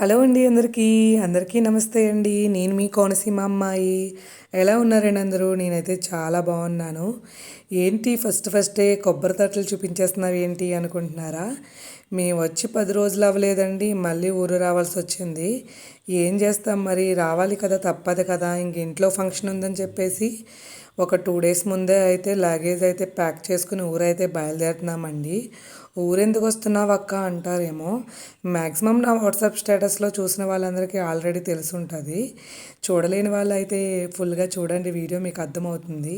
Hello అండి అందరికీ. అందరికీ నమస్తే అండి. నేను మీ కోనసీమ అమ్మాయి. ఎలా ఉన్నారండి అందరూ? నేనైతే చాలా బాగున్నాను. ఏంటి ఫస్ట్ ఫస్టే కొబ్బరి తట్టలు చూపించేస్తున్నావు ఏంటి అనుకుంటున్నారా? మేము వచ్చి పది రోజులు అవ్వలేదండి. మళ్ళీ ఊరు రావాల్సి వచ్చింది. ఏం చేస్తాం మరి? రావాలి కదా తప్పదు కదా. ఇంక ఇంట్లో ఫంక్షన్ ఉందని చెప్పేసి ఒక టూ డేస్ ముందే అయితే లగేజ్ అయితే ప్యాక్ చేసుకుని ఊరైతే బయలుదేరుతున్నామండి. ఊరెందుకు వస్తున్నావు అక్క అంటారేమో. మ్యాక్సిమం నా వాట్సాప్ స్టేటస్లో చూసిన వాళ్ళందరికీ ఆల్రెడీ తెలిసి ఉంటుంది చూడలేని వాళ్ళు అయితే ఫుల్గా చూడండి వీడియో మీకు అర్థమవుతుంది.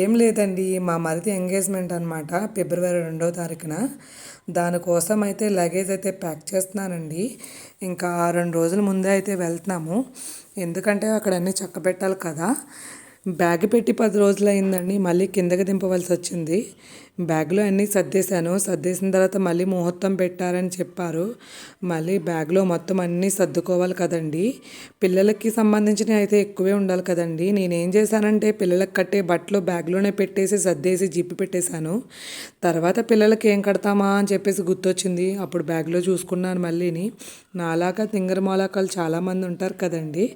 ఏం లేదండి మా మరిది ఎంగేజ్మెంట్ అనమాట ఫిబ్రవరి రెండో తారీఖున. దానికోసం అయితే లగేజ్ అయితే ప్యాక్ చేస్తున్నానండి. ఇంకా రెండు రోజుల ముందే అయితే వెళ్తున్నాము. ఎందుకంటే అక్కడ అన్నీ చక్క పెట్టాలి కదా. బ్యాగ్ పెట్టి పది రోజులు అయిందండి మళ్ళీ కిందకి దింపవలసి వచ్చింది. బ్యాగ్లో అన్నీ సర్దేశాను. సర్దేసిన తర్వాత మళ్ళీ ముహూర్తం పెట్టారని చెప్పారు. మళ్ళీ బ్యాగ్లో మొత్తం అన్నీ సర్దుకోవాలి కదండి. పిల్లలకి సంబంధించినవి అయితే ఎక్కువే ఉండాలి కదండి. నేనేం చేశానంటే పిల్లలకు కట్టే బట్టలు బ్యాగ్లోనే పెట్టేసి సర్దేసి జిప్పి పెట్టేశాను. తర్వాత పిల్లలకి ఏం కడతామా అని చెప్పేసి గుర్తొచ్చింది. అప్పుడు బ్యాగ్లో చూసుకున్నాను మళ్ళీని. నాలాగా తింగర మొలకలు చాలామంది ఉంటారు కదండి.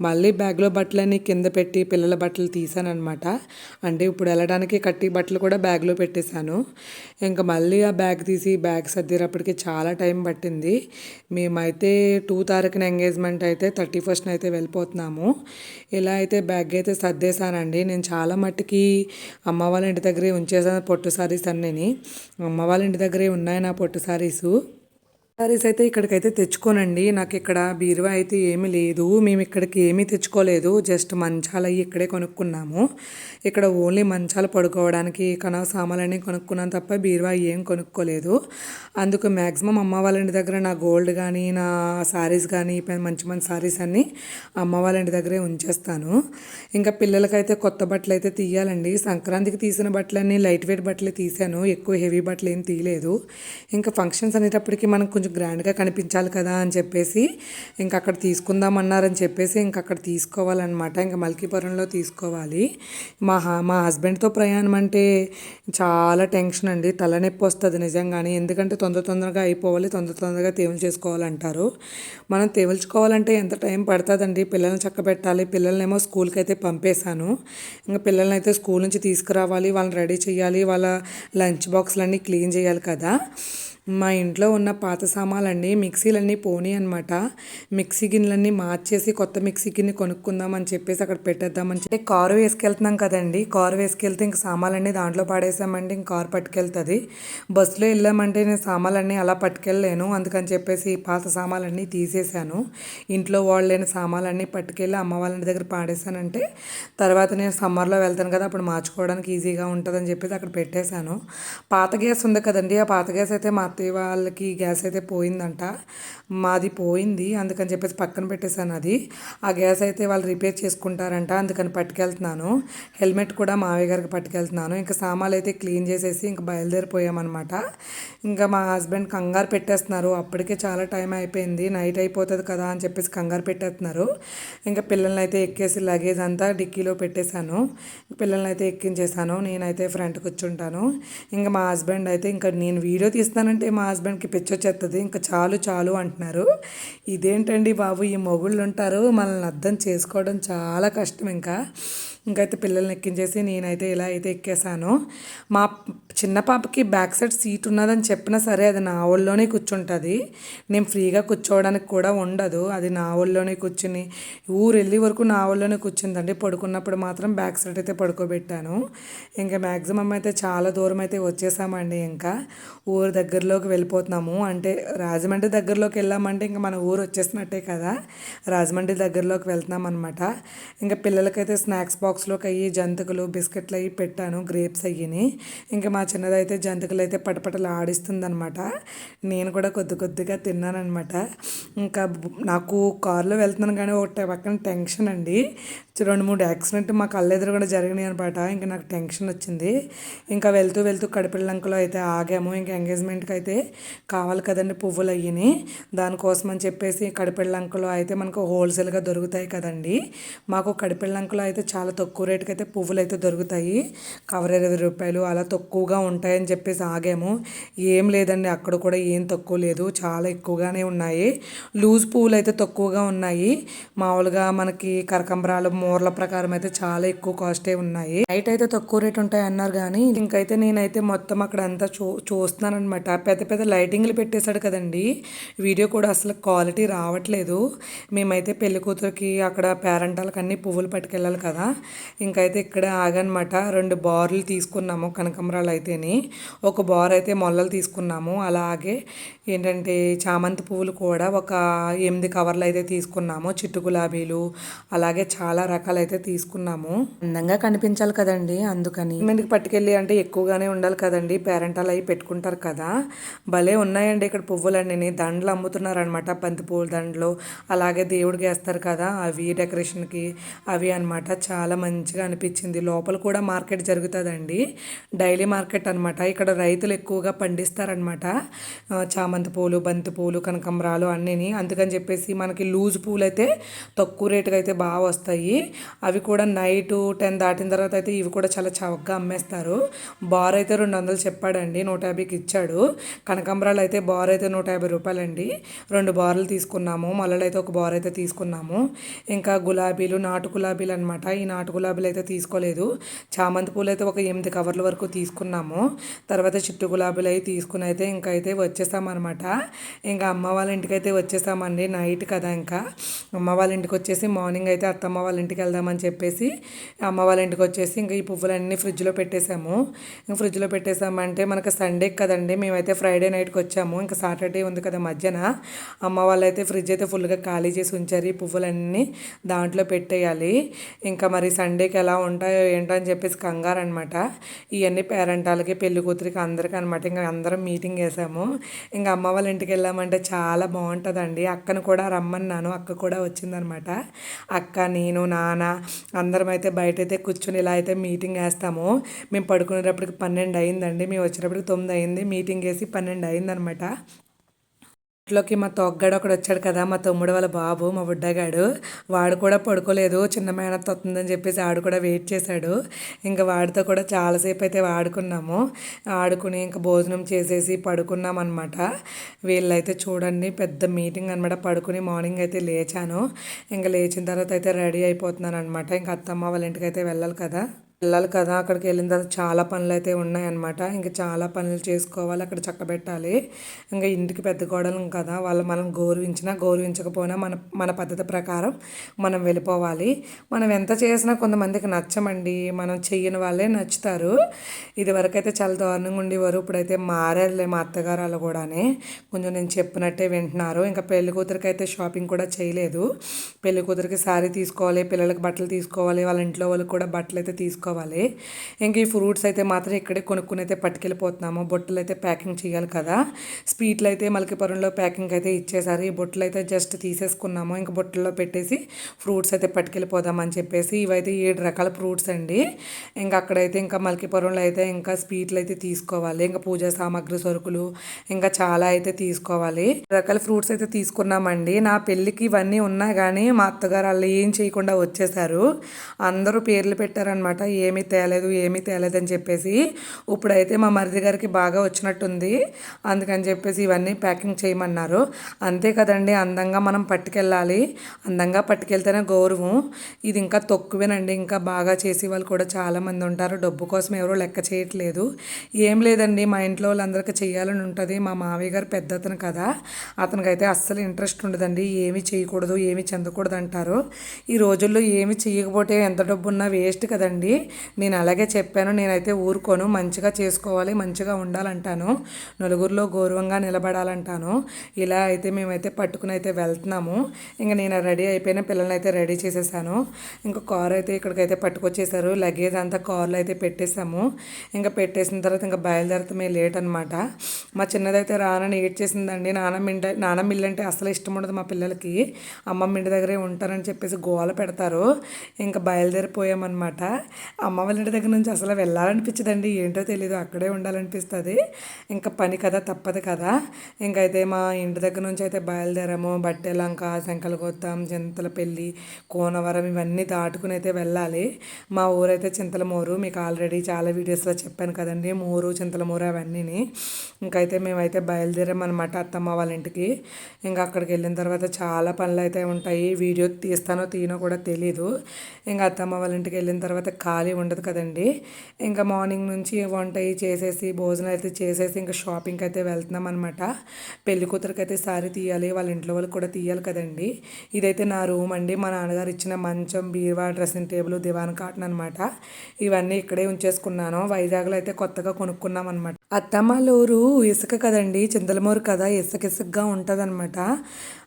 మళ్ళీ బ్యాగ్లో బట్టలన్నీ కింద పెట్టి పిల్లల బట్టలు తీసాను అనమాట అంటే ఇప్పుడు వెళ్ళడానికి కట్టి బట్టలు కూడా బ్యాగ్లో చేశాను. ఇంకా మళ్ళీ ఆ బ్యాగ్ తీసి బ్యాగ్ సర్దేటప్పటికి చాలా టైం పట్టింది. మేమైతే టూ తారీఖున ఎంగేజ్మెంట్ అయితే థర్టీ ఫస్ట్న అయితే వెళ్ళిపోతున్నాము. ఇలా అయితే బ్యాగ్ అయితే సర్దేశానండి. నేను చాలా మట్టుకి అమ్మ వాళ్ళ ఇంటి దగ్గరే ఉంచేసాను పొట్టు సారీస్ అన్నీని. అమ్మ వాళ్ళ ఇంటి దగ్గరే ఉన్నాయి నా పొట్టు సారీసు. సారీస్ అయితే ఇక్కడికైతే తెచ్చుకోనండి. నాకు ఇక్కడ బీరువా అయితే ఏమీ లేదు. మేము ఇక్కడికి ఏమీ తెచ్చుకోలేదు. జస్ట్ మంచాలు అవి ఇక్కడే కొనుక్కున్నాము. ఇక్కడ ఓన్లీ మంచాలు పడుకోవడానికి కనవ సామాన్లన్నీ కొనుక్కున్నాను తప్ప బీరువా ఏం కొనుక్కోలేదు. అందుకు మ్యాక్సిమం అమ్మ వాళ్ళ ఇంటి దగ్గర నా గోల్డ్ కానీ నా సారీస్ కానీ మంచి మంచి సారీస్ అన్నీ అమ్మ వాళ్ళ ఇంటి దగ్గరే ఉంచేస్తాను. ఇంకా పిల్లలకైతే కొత్త బట్టలు అయితే తీయాలండి. సంక్రాంతికి తీసిన బట్టలన్నీ లైట్ వెయిట్ బట్టలు తీసాను ఎక్కువ హెవీ బట్టలు ఏం తీయలేదు. ఇంకా ఫంక్షన్స్ అనేటప్పటికి మనం కొంచెం గ్రాండ్గా కనిపించాలి కదా అని చెప్పేసి ఇంకా అక్కడ తీసుకుందామన్నారని చెప్పేసి ఇంకా అక్కడ తీసుకోవాలన్నమాట. ఇంకా మల్కీపురంలో తీసుకోవాలి. మా మా హస్బెండ్తో ప్రయాణం అంటే చాలా టెన్షన్ అండి. తలనొప్పి వస్తుంది నిజంగానే. ఎందుకంటే తొందర తొందరగా అయిపోవాలి తొందర తొందరగా తేవులు చేసుకోవాలంటారు. మనం తేవల్చుకోవాలంటే ఎంత టైం పడుతుందండి? పిల్లల్ని చక్కబెట్టాలి. పిల్లలనేమో పిల్లల్నేమో స్కూల్కి అయితే పంపేశాను. ఇంకా పిల్లల్ని అయితే స్కూల్ నుంచి తీసుకురావాలి. వాళ్ళని రెడీ చేయాలి. వాళ్ళ లంచ్ బాక్స్లన్నీ క్లీన్ చేయాలి కదా. మా ఇంట్లో ఉన్న పాత సామాన్లన్నీ మిక్సీలన్నీ పోనీ అనమాట మిక్సీ గిన్నెలన్నీ మార్చేసి కొత్త మిక్సీ గిన్నె కొనుక్కుందామని చెప్పేసి అక్కడ పెట్టేద్దామని చెప్పి కారు వేసుకెళ్తున్నాం కదండి. కారు వేసుకెళ్తే ఇంక సామాన్లన్నీ దాంట్లో పాడేసామంటే ఇంక కారు పట్టుకెళ్తుంది. బస్సులో వెళ్ళామంటే నేను సామాన్లన్నీ అలా పట్టుకెళ్ళలేను. అందుకని చెప్పేసి పాత సామాన్లన్నీ తీసేశాను. ఇంట్లో వాళ్ళు లేని సామాన్లన్నీ పట్టుకెళ్ళి అమ్మ వాళ్ళ దగ్గర పాడేశానంటే తర్వాత నేను సమ్మర్లో వెళ్తాను కదా అప్పుడు మార్చుకోవడానికి ఈజీగా ఉంటుందని చెప్పేసి అక్కడ పెట్టేశాను. పాత గ్యాస్ ఉంది కదండి. ఆ పాత గ్యాస్ అయితే మా అత్తయ్య వాళ్ళకి గ్యాస్ అయితే పోయిందంట. మాది పోయింది అందుకని చెప్పేసి పక్కన పెట్టేశాను అది. ఆ గ్యాస్ అయితే వాళ్ళు రిపేర్ చేసుకుంటారంట అందుకని పట్టుకెళ్తున్నాను. హెల్మెట్ కూడా మావయ్య గారికి పట్టుకెళ్తున్నాను. ఇంకా సామాన్లు అయితే క్లీన్ చేసేసి ఇంకా బయలుదేరిపోయామన్నమాట. ఇంకా మా హస్బెండ్ కంగారు పెట్టేస్తున్నారు. అప్పటికే చాలా టైం అయిపోయింది నైట్ అయిపోతుంది కదా అని చెప్పేసి కంగారు పెట్టేస్తున్నారు. ఇంకా పిల్లల్ని అయితే ఎక్కేసి లగేజ్ అంతా డిక్కీలో పెట్టేశాను. పిల్లల్ని అయితే ఎక్కించేసాను నేనైతే ఫ్రంట్ కూర్చుంటాను. ఇంకా మా హస్బెండ్ అయితే ఇంకా నేను వీడియో తీస్తానంటే అంటే మా హస్బెండ్కి పిచ్చొచ్చేస్తుంది ఇంకా చాలు చాలు అంటున్నారు. ఇదేంటండి బాబు ఈ మొగుళ్ళు ఉంటారు మనల్ని అర్థం చేసుకోవడం చాలా కష్టం ఇంకా. ఇంకైతే పిల్లల్ని ఎక్కించేసి నేనైతే ఇలా అయితే ఎక్కేసాను మా చిన్న పాపకి బ్యాక్ సైడ్ సీట్ ఉన్నదని చెప్పినా సరే అది నా ఒళ్ళోనే కూర్చుంటుంది. నేను ఫ్రీగా కూర్చోవడానికి కూడా ఉండదు. అది నా ఒళ్ళోనే కూర్చుని ఊరు వెళ్ళి వరకు నా ఒళ్ళోనే కూర్చుందండి. పడుకున్నప్పుడు మాత్రం బ్యాక్ సైడ్ అయితే పడుకోబెట్టాను. ఇంకా మ్యాక్సిమం అయితే చాలా దూరం అయితే వచ్చేసామండి. ఇంకా ఊరు దగ్గరలోకి వెళ్ళిపోతున్నాము. అంటే రాజమండ్రి దగ్గరలోకి వెళ్ళామంటే ఇంకా మన ఊరు వచ్చేసినట్టే కదా. రాజమండ్రి దగ్గరలోకి వెళ్తున్నాం అనమాట ఇంకా పిల్లలకైతే స్నాక్స్ బాక్స్లోకి అయ్యి జంతికలు బిస్కెట్లు అవి పెట్టాను గ్రేప్స్ అయ్యిని. ఇంకా మా చిన్నదైతే జంతికలు అయితే పటపటలు ఆడిస్తుంది అనమాట నేను కూడా కొద్ది కొద్దిగా తిన్నానమాట ఇంకా నాకు కారులో వెళ్తున్నాను కానీ ఒక పక్కన టెన్షన్ అండి. రెండు మూడు యాక్సిడెంట్ మా కళ్ళెదురు కూడా జరిగినాయి అనమాట ఇంకా నాకు టెన్షన్ వచ్చింది. ఇంకా వెళ్తూ వెళ్తూ కడిపిల్లంకలో అయితే ఆగాము. ఇంకా ఎంగేజ్మెంట్కి అయితే కావాలి కదండి పువ్వులు అయ్యిని. దానికోసం అని చెప్పేసి కడిపిల్లంకలో అయితే మనకు హోల్సేల్గా దొరుకుతాయి కదండి. మాకు కడిపిల్లంకలో అయితే చాలా తక్కువ రేటుకి అయితే పువ్వులు అయితే దొరుకుతాయి. కవర్ ఇరవై రూపాయలు అలా తక్కువగా ఉంటాయని చెప్పేసి ఆగాము. ఏం లేదండి అక్కడ కూడా ఏం తక్కువ లేదు. చాలా ఎక్కువగానే ఉన్నాయి. లూజ్ పువ్వులు అయితే తక్కువగా ఉన్నాయి. మామూలుగా మనకి కరకంబరాలు మూరల ప్రకారం అయితే చాలా ఎక్కువ కాస్టే ఉన్నాయి. నైట్ అయితే తక్కువ రేట్ ఉంటాయి అన్నారు కానీ ఇంకైతే నేనైతే మొత్తం అక్కడ అంతా చూ చూస్తున్నాను అనమాట పెద్ద పెద్ద లైటింగ్లు పెట్టేశాడు కదండి. వీడియో కూడా అసలు క్వాలిటీ రావట్లేదు. మేమైతే పెళ్ళి కూతురికి అక్కడ పేరెంటాలకు అన్ని పువ్వులు పట్టుకెళ్ళాలి కదా. ఇంకైతే ఇక్కడ ఆగనమాట రెండు బార్లు తీసుకున్నాము కనకంబరాలు అయితేని ఒక బోర్ అయితే మొల్లలు తీసుకున్నాము. అలాగే ఏంటంటే చామంతి పువ్వులు కూడా ఒక ఎనిమిది కవర్లు అయితే తీసుకున్నాము. చిట్టు గులాబీలు అలాగే చాలా రకాలు అయితే తీసుకున్నాము. అందంగా కనిపించాలి కదండి అందుకని. మీదకి పట్టుకెళ్ళి అంటే ఎక్కువగానే ఉండాలి కదండి. పేరెంటాలు అవి పెట్టుకుంటారు కదా. భలే ఉన్నాయండి ఇక్కడ పువ్వులన్నీ దండలు అమ్ముతున్నారనమాట బంతి పువ్వుల దండలు అలాగే దేవుడికి వేస్తారు కదా అవి డెకరేషన్కి. అవి అనమాట చాలా మంచిగా అనిపించింది. లోపల కూడా మార్కెట్ జరుగుతుందండి. డైలీ మార్కెట్ అనమాట ఇక్కడ రైతులు ఎక్కువగా పండిస్తారనమాట చామంతి పూలు బంతి పూలు కనకంబరాలు అన్నీని. అందుకని చెప్పేసి మనకి లూజ్ పూలు అయితే తక్కువ రేటుకి అయితే బాగా వస్తాయి. అవి కూడా నైట్ టెన్ దాటిన తర్వాత అయితే ఇవి కూడా చాలా చవకగా అమ్మేస్తారు. బార్ అయితే రెండు వందలు చెప్పాడండి నూట యాభైకి ఇచ్చాడు. కనకాంబరాలు అయితే బార్ అయితే నూట యాభై రూపాయలండి. రెండు బార్లు తీసుకున్నాము మల్లలు అయితే ఒక బార్ అయితే తీసుకున్నాము. ఇంకా గులాబీలు నాటు గులాబీలు అనమాట ఈ నాటు గులాబీలు అయితే తీసుకోలేదు. చామంతి పూలు అయితే ఒక ఎనిమిది కవర్ల వరకు తీసుకున్నాము. తర్వాత చిట్టు గులాబీలు అవి తీసుకుని అయితే ఇంకా అయితే వచ్చేసామన్నమాట ఇంకా అమ్మ వాళ్ళ ఇంటికి అయితే వచ్చేసామండి నైట్ కదా ఇంకా. అమ్మ వాళ్ళ ఇంటికి వచ్చేసి మార్నింగ్ అయితే అత్తమ్మ వాళ్ళ ఇంటికి వెళ్దామని చెప్పేసి అమ్మ వాళ్ళ ఇంటికి వచ్చేసి ఇంకా ఈ పువ్వులన్నీ ఫ్రిడ్జ్లో పెట్టేశాము. ఇంకా ఫ్రిడ్జ్లో పెట్టేసామంటే మనకి సండే కదండి. మేమైతే ఫ్రైడే నైట్కి వచ్చాము. ఇంకా సాటర్డే ఉంది కదా మధ్యన అమ్మ వాళ్ళు అయితే ఫ్రిడ్జ్ అయితే ఫుల్గా ఖాళీ చేసి ఉంచారు. ఈ పువ్వులన్నీ దాంట్లో పెట్టేయాలి. ఇంకా మరి సండేకి ఎలా ఉంటాయో ఏంటో అని చెప్పేసి కంగారు అనమాట ఇవన్నీ వాళ్ళకి పెళ్ళి కూతురికి అందరికీ అనమాట ఇంకా అందరం మీటింగ్ వేసాము ఇంకా అమ్మ వాళ్ళ ఇంటికి వెళ్ళామంటే చాలా బాగుంటుందండి. అక్కను కూడా రమ్మన్నాను. అక్క కూడా వచ్చిందనమాట అక్క నేను నాన్న అందరం అయితే బయట అయితే కూర్చొని ఇలా అయితే మీటింగ్ వేస్తాము మేము పడుకునేటప్పటికి పన్నెండు అయిందండి. మేము వచ్చినప్పటికి తొమ్మిది అయింది. మీటింగ్ వేసి పన్నెండు అయిందనమాట ఇంట్లోకి మా తొగ్గాడు ఒకడు వచ్చాడు కదా మా తమ్ముడు వాళ్ళ బాబు మా బుడ్డగాడు. వాడు కూడా పడుకోలేదు చిన్న మేనత్ వస్తుందని చెప్పేసి ఆడు కూడా వెయిట్ చేశాడు. ఇంకా వాడితో కూడా చాలాసేపు అయితే ఆడుకున్నాము ఆడుకుని ఇంకా భోజనం చేసేసి పడుకున్నాం అనమాట వీళ్ళైతే చూడండి పెద్ద మీటింగ్ అనమాట పడుకుని మార్నింగ్ అయితే లేచాను. ఇంకా లేచిన తర్వాత అయితే రెడీ అయిపోతున్నాను అనమాట ఇంకా అత్తమ్మ వాళ్ళ ఇంటికి అయితే వెళ్ళాలి కదా. వెళ్ళాలి కదా అక్కడికి వెళ్ళిన తర్వాత చాలా పనులు అయితే ఉన్నాయన్నమాట. ఇంకా చాలా పనులు చేసుకోవాలి అక్కడ చక్కబెట్టాలి. ఇంకా ఇంటికి పెద్ద గోడలం కదా వాళ్ళు మనం గౌరవించినా గౌరవించకపోయినా మన మన పద్ధతి ప్రకారం మనం వెళ్ళిపోవాలి. మనం ఎంత చేసినా కొంతమందికి నచ్చమండి. మనం చెయ్యని వాళ్ళే నచ్చుతారు. ఇదివరకైతే చాలా దారుణంగా ఉండేవారు. ఇప్పుడైతే మారారులే మా అత్తగారు వాళ్ళు కూడానే. కొంచెం నేను చెప్పినట్టే వింటున్నారు. ఇంకా పెళ్ళి కూతురికి అయితే షాపింగ్ కూడా చేయలేదు. పెళ్ళి కూతురికి శారీ తీసుకోవాలి పిల్లలకి బట్టలు తీసుకోవాలి వాళ్ళ ఇంట్లో వాళ్ళకి కూడా బట్టలు అయితే తీసుకోవాలి ఇంక ఈ ఫ్రూట్స్ అయితే మాత్రం ఇక్కడే కొనుక్కుని అయితే పట్టుకెళ్ళిపోతున్నాము. బొట్టలు అయితే ప్యాకింగ్ చేయాలి కదా. స్వీట్లు అయితే మలకిపురంలో ప్యాకింగ్ అయితే ఇచ్చేసారు. ఈ బొట్టలు అయితే జస్ట్ తీసేసుకున్నాము. ఇంక బొట్టల్లో పెట్టేసి ఫ్రూట్స్ అయితే పట్టుకెళ్ళిపోదామని చెప్పేసి ఇవైతే ఏడు రకాల ఫ్రూట్స్ అండి. ఇంకా అక్కడైతే ఇంకా మలకిపురంలో అయితే ఇంకా స్వీట్లు అయితే తీసుకోవాలి. ఇంకా పూజా సామాగ్రి సరుకులు ఇంకా చాలా అయితే తీసుకోవాలి. రకాల ఫ్రూట్స్ అయితే తీసుకున్నామండి. నా పెళ్ళికి ఇవన్నీ ఉన్నా కానీ మా అత్తగారు వాళ్ళు ఏం చేయకుండా వచ్చేసారు. అందరూ పేర్లు పెట్టారనమాట ఏమీ తేలేదు ఏమీ తేలేదు అని చెప్పేసి ఇప్పుడైతే మా మరిది గారికి బాగా వచ్చినట్టుంది. అందుకని చెప్పేసి ఇవన్నీ ప్యాకింగ్ చేయమన్నారు. అంతే కదండి అందంగా మనం పట్టుకెళ్ళాలి. అందంగా పట్టుకెళ్తేనే గౌరవం. ఇది ఇంకా తక్కువేనండి. ఇంకా బాగా చేసే వాళ్ళు కూడా చాలామంది ఉంటారు. డబ్బు కోసం ఎవరో లెక్క చేయట్లేదు. ఏం లేదండి మా ఇంట్లో వాళ్ళందరికీ చేయాలని ఉంటుంది. మా మావయ్య గారు పెద్ద అతను కదా. అతనికైతే అస్సలు ఇంట్రెస్ట్ ఉండదండి. ఏమి చేయకూడదు ఏమీ చెందకూడదు అంటారు. ఈ రోజుల్లో ఏమి చేయకపోతే ఎంత డబ్బు ఉన్నా వేస్ట్ కదండి. నేను అలాగే చెప్పాను నేనైతే ఊరుకోను మంచిగా చేసుకోవాలి మంచిగా ఉండాలంటాను నలుగురిలో గౌరవంగా నిలబడాలంటాను. ఇలా అయితే మేమైతే పట్టుకుని అయితే వెళ్తున్నాము. ఇంకా నేను రెడీ అయిపోయిన పిల్లల్ని అయితే రెడీ చేసేసాను. ఇంకా కార్ అయితే ఇక్కడికైతే పట్టుకొచ్చేసారు. లగేజ్ అంతా కార్లో అయితే పెట్టేసాము ఇంకా పెట్టేసిన తర్వాత ఇంకా బయలుదేరతమే లేట్ అనమాట మా చిన్నదైతే రానని ఏడ్ చేసిందండి నానమ్మ ఇంటి నానమ్మ ఇల్లు అంటే అసలు ఇష్టం ఉండదు మా పిల్లలకి. అమ్మమ్మ ఇంటి దగ్గరే ఉంటారని చెప్పేసి గోల పెడతారు. ఇంకా బయలుదేరిపోయామన్నమాట. అమ్మ వాళ్ళ ఇంటి దగ్గర నుంచి అసలు వెళ్ళాలనిపించదండి. ఏంటో తెలీదు అక్కడే ఉండాలనిపిస్తుంది. ఇంకా పని కదా తప్పదు కదా. ఇంకైతే మా ఇంటి దగ్గర నుంచి అయితే బయలుదేరాము. బట్టెలంక శంకలగొత్తం చింతలపల్లి కోనవరం ఇవన్నీ దాటుకుని అయితే వెళ్ళాలి. మా ఊరైతే చింతలమూరు. మీకు ఆల్రెడీ చాలా వీడియోస్లో చెప్పాను కదండి. మూరు చింతలమూరు అవన్నీని. ఇంకైతే మేమైతే బయలుదేరామన్నమాట అత్తమ్మ వాళ్ళ ఇంటికి. ఇంకా అక్కడికి వెళ్ళిన తర్వాత చాలా పనులు అయితే ఉంటాయి. వీడియో తీస్తానో తీయనో కూడా తెలీదు. ఇంకా అత్తమ్మ వాళ్ళ ఇంటికి వెళ్ళిన తర్వాత ఖాళీ ఉండదు కదండి. ఇంకా మార్నింగ్ నుంచి వంట చేసేసి భోజనం అయితే చేసేసి ఇంకా షాపింగ్కి అయితే వెళ్తున్నాం అనమాట పెళ్ళి కూతురికి అయితే సారీ తీయాలి వాళ్ళ ఇంట్లో వాళ్ళకి కూడా తీయాలి కదండి. ఇదైతే నా రూమ్ అండి. మా నాన్నగారు ఇచ్చిన మంచం బీరువా డ్రెస్సింగ్ టేబుల్ దివాన్ కాటన్ అనమాట ఇవన్నీ ఇక్కడే ఉంచేసుకున్నాను. వైజాగ్లో అయితే కొత్తగా కొనుక్కున్నాం అనమాట అత్తమ్మలూరు ఇసుక కదండి చింతలమూరు కదా ఇసుక ఇసుకగా ఉంటుంది అనమాట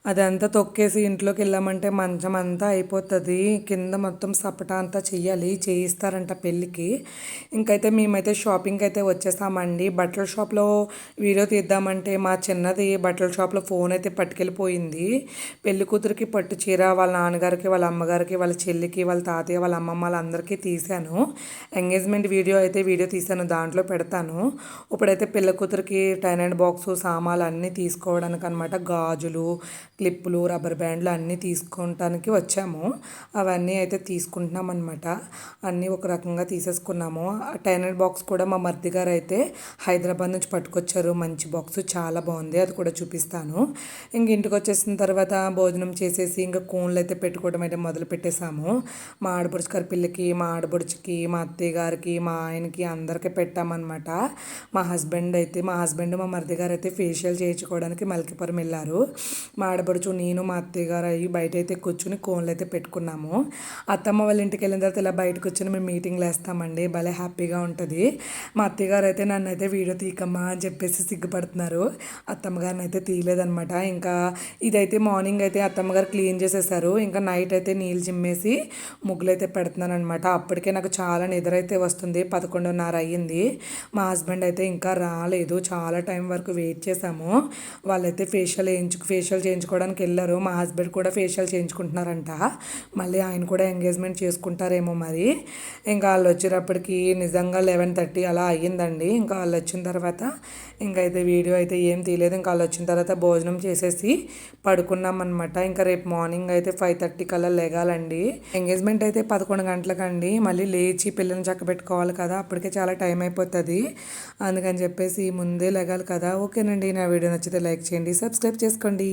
అదంతా తొక్కేసి ఇంట్లోకి వెళ్ళామంటే మంచం అంతా అయిపోతుంది. కింద మొత్తం సపట అంతా చెయ్యాలి చేయిస్తారంట పెళ్ళికి. ఇంకైతే మేమైతే షాపింగ్కి అయితే వచ్చేసామండి. బట్టల షాప్లో వీడియో తీద్దామంటే మా చిన్నది బట్టల షాప్లో ఫోన్ అయితే పట్టుకెళ్ళిపోయింది. పెళ్ళి కూతురికి పట్టు చీర వాళ్ళ నాన్నగారికి వాళ్ళ అమ్మగారికి వాళ్ళ చెల్లికి వాళ్ళ తాతయ్య వాళ్ళ అమ్మమ్మ వాళ్ళందరికీ తీశాను. ఎంగేజ్మెంట్ వీడియో అయితే వీడియో తీశాను దాంట్లో పెడతాను. ఇప్పుడైతే పిల్ల కూతురికి టైన్ అండ్ బాక్స్ సామాన్లు అన్నీ తీసుకోవడానికి అనమాట గాజులు క్లిప్పులు రబ్బర్ బ్యాండ్లు అన్నీ తీసుకోవటానికి వచ్చాము. అవన్నీ అయితే తీసుకుంటున్నాం అనమాట అన్నీ ఒక రకంగా తీసేసుకున్నాము. టైన్ అండ్ బాక్స్ కూడా మా మర్ది గారు అయితే హైదరాబాద్ నుంచి పట్టుకొచ్చారు. మంచి బాక్స్ చాలా బాగుంది. అది కూడా చూపిస్తాను. ఇంక ఇంటికి వచ్చేసిన తర్వాత భోజనం చేసేసి ఇంకా కోన్లు అయితే పెట్టుకోవడం అయితే మొదలు పెట్టేశాము. మా ఆడబడుచు గారి పిల్లకి మా ఆడబడుచుకి మా అత్తయ్య గారికి మా ఆయనకి అందరికీ పెట్టామన్నమాట. మా హస్బెండ్ అయితే మా హస్బెండ్ మా మరిది గారు అయితే ఫేషియల్ చేయించుకోవడానికి మల్కిపురం వెళ్ళారు. మా ఆడపడుచు నేను మా అత్తయ్య గారు అయ్యి బయట అయితే కూర్చుని కోన్లు అయితే పెట్టుకున్నాము. అత్తమ్మ వాళ్ళ ఇంటికి వెళ్ళిన తర్వాత ఇలా బయటకు వచ్చి మేము మీటింగ్లు వేస్తామండి. భలే హ్యాపీగా ఉంటుంది. మా అత్తయ్య గారు అయితే నన్ను అయితే వీడియో తీకమ్మా అని చెప్పేసి సిగ్గుపడుతున్నారు. అత్తమ్మ గారిని అయితే తీయలేదనమాట ఇంకా ఇదైతే మార్నింగ్ అయితే అత్తమ్మ గారు క్లీన్ చేసేసారు. ఇంకా నైట్ అయితే నీళ్ళు చిమ్మేసి ముగ్గులు అయితే పెడుతున్నాను అనమాట అప్పటికే నాకు చాలా నిద్ర అయితే వస్తుంది. పదకొండున్నర అయ్యింది. మా హస్బెండ్ అయితే ఇంకా రాలేదు. చాలా టైం వరకు వెయిట్ చేసాము వాళ్ళైతే ఫేషియల్ వేయించు ఫేషియల్ చేయించుకోవడానికి వెళ్ళారు. మా హస్బెండ్ కూడా ఫేషియల్ చేయించుకుంటున్నారంట. మళ్ళీ ఆయన కూడా ఎంగేజ్మెంట్ చేసుకుంటారేమో మరి. ఇంకా వాళ్ళు వచ్చేటప్పటికి నిజంగా లెవెన్ థర్టీ అలా అయ్యిందండి. ఇంకా వాళ్ళు వచ్చిన తర్వాత ఇంకా అయితే వీడియో అయితే ఏం తీయలేదు. ఇంకా వాళ్ళు వచ్చిన తర్వాత భోజనం చేసేసి పడుకున్నాం అనమాట ఇంకా రేపు మార్నింగ్ అయితే ఫైవ్ థర్టీ కల్లా లెగాలండి. ఎంగేజ్మెంట్ అయితే పదకొండు గంటలకండి. మళ్ళీ లేచి పిల్లల్ని చక్కబెట్టుకోవాలి కదా. అప్పటికే చాలా టైం అయిపోతుంది. అందుకని చెప్పేసి ముందే లెగాలి కదా. ఓకేనండి. నా వీడియో నచ్చితే లైక్ చేయండి సబ్స్క్రైబ్ చేసుకోండి.